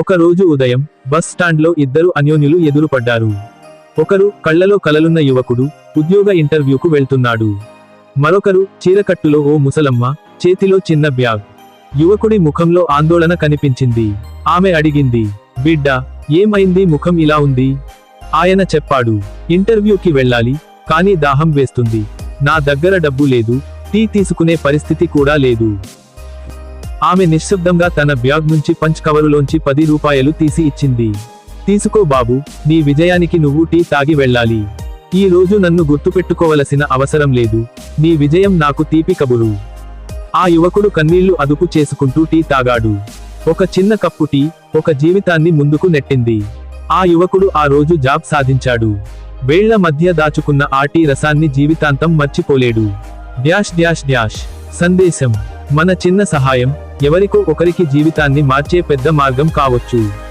ఒక రోజు ఉదయం బస్ స్టాండ్లో ఇద్దరు అన్యోన్యులు ఎదురుపడ్డారు. ఒకరు కళ్ళలో కలలున్న యువకుడు ఉద్యోగ ఇంటర్వ్యూకు వెళ్తున్నాడు. మరొకరు చీరకట్టులో ఓ ముసలమ్మ చేతిలో చిన్న బ్యాగ్. యువకుడి ముఖంలో ఆందోళన కనిపించింది. ఆమె అడిగింది బిడ్డ ఏమైంది? ముఖం ఇలా ఉంది? ఆయన చెప్పాడు ఇంటర్వ్యూకి వెళ్ళాలి కానీ దాహం వేస్తుంది. నా దగ్గర డబ్బు లేదు టీ తీసుకునే పరిస్థితి కూడా లేదు. ఆమె నిశ్శబ్దంగా తన బ్యాగ్ నుంచి పంచ్ కవరులోంచి పది రూపాయలు తీసి ఇచ్చింది. తీసుకో బాబు నీ విజయానికి నువ్వు టీ తాగి వెళ్ళాలి. ఈ రోజు నన్ను గుర్తుపెట్టుకోవలసిన అవసరం లేదు. నీ విజయం నాకు తీపి కబురు. ఆ యువకుడు కన్నీళ్ళు అదుపు చేసుకుంటూ టీ తాగాడు. ఒక చిన్న కప్పు టీ ఒక జీవితాన్ని ముందుకు నెట్టింది. ఆ యువకుడు ఆ రోజు జాబ్ సాధించాడు. వేళ్ళ మధ్య దాచుకున్న ఆ టీ రసాన్ని జీవితాంతం మర్చిపోలేడు. Dash dash dash. సందేశం. మన చిన్న సహాయం ఎవరికో ఒకరికి జీవితాన్ని మార్చే పెద్ద మార్గం కావచ్చు.